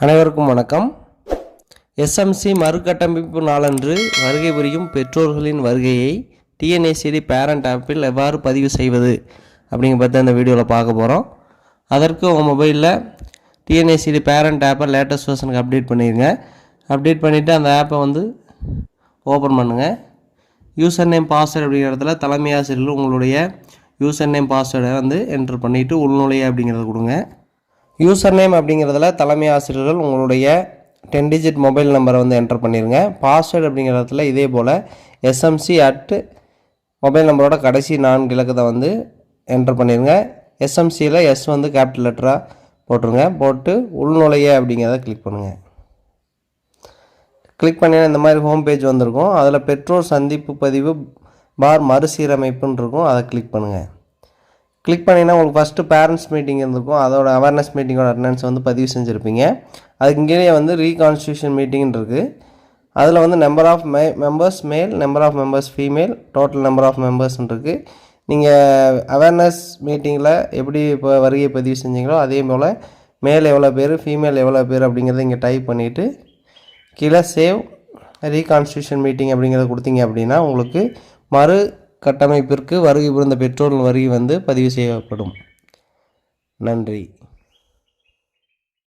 அனைவருக்கும் வணக்கம். எஸ்எம்சி மறுகட்டமைப்பு நாளன்று வருகை புரியும் பெற்றோர்களின் வருகையை டிஎன்ஏசிடி பேரண்ட் ஆப்பில் எவ்வாறு பதிவு செய்வது அப்படிங்கிற பற்றி அந்த வீடியோவில் பார்க்க போகிறோம் அதற்கு உங்கள் மொபைலில் டிஎன்ஏசிடி பேரண்ட் ஆப்பை லேட்டஸ்ட் வெர்ஷனுக்கு அப்டேட் பண்ணிடுங்க அப்டேட் பண்ணிவிட்டு அந்த ஆப்பை வந்து ஓப்பன் பண்ணுங்கள் யூசர் நேம் பாஸ்வேர்டு அப்படிங்கிற இடத்துல தலைமை ஆசிரியர் உங்களுடைய யூசர் நேம் பாஸ்வேர்டை வந்து என்ட்ரு பண்ணிவிட்டு உள்நுழைய அப்படிங்கிறத கொடுங்க. யூசர் நேம் அப்படிங்கிறதுல தலைமை ஆசிரியர்கள் உங்களுடைய டென் டிஜிட் மொபைல் நம்பரை வந்து என்டர் பண்ணிடுங்க பாஸ்வேர்டு அப்படிங்கிற இடத்துல இதே போல் எஸ்எம்சி அட் மொபைல் நம்பரோட கடைசி நான்கு இலக்கத்தை வந்து என்டர் பண்ணிடுங்க எஸ்எம்சியில் எஸ் வந்து கேபிட்டல் லெட்டராக போட்டுருங்க. போட்டு உள்நுழைய அப்படிங்கிறத கிளிக் பண்ணுங்கள் கிளிக் பண்ணினா இந்த மாதிரி ஹோம் பேஜ் வந்திருக்கும். அதில் பெற்றோர் சந்திப்பு பதிவு பார் மறுசீரமைப்புன்னு இருக்கும். அதை கிளிக் பண்ணுங்கள் கிளிக் பண்ணிங்கன்னா உங்களுக்கு ஃபஸ்ட்டு பேரண்ட்ஸ் மீட்டிங் இருந்திருக்கும். அதோட அவேர்னஸ் மீட்டிங்கோட அட்டண்டன்ஸ் வந்து பதிவு செஞ்சுருப்பீங்க. அதுக்கு இங்கேயே வந்து ரீகான்ஸ்டியூஷன் மீட்டிங் இருக்குது அதில் வந்து number of me members male number of members female total number of மெம்பர்ஸ்ன்னு இருக்குது நீங்கள் அவேர்னஸ் மீட்டிங்கில் எப்படி இப்போ வருகை பதிவு செஞ்சீங்களோ அதே போல் மேல் எவ்வளோ பேர் ஃபீமேல் எவ்வளோ பேர் அப்படிங்கிறத இங்கே டைப் பண்ணிவிட்டு கீழே சேவ் ரீகான்ஸ்டியூஷன் மீட்டிங் அப்படிங்கிறத கொடுத்தீங்க அப்படின்னா உங்களுக்கு மறு கட்டமைப்பிற்கு வருகை புரிந்த பெற்றோர்கள் வருகை வந்து பதிவு செய்யப்படும். நன்றி.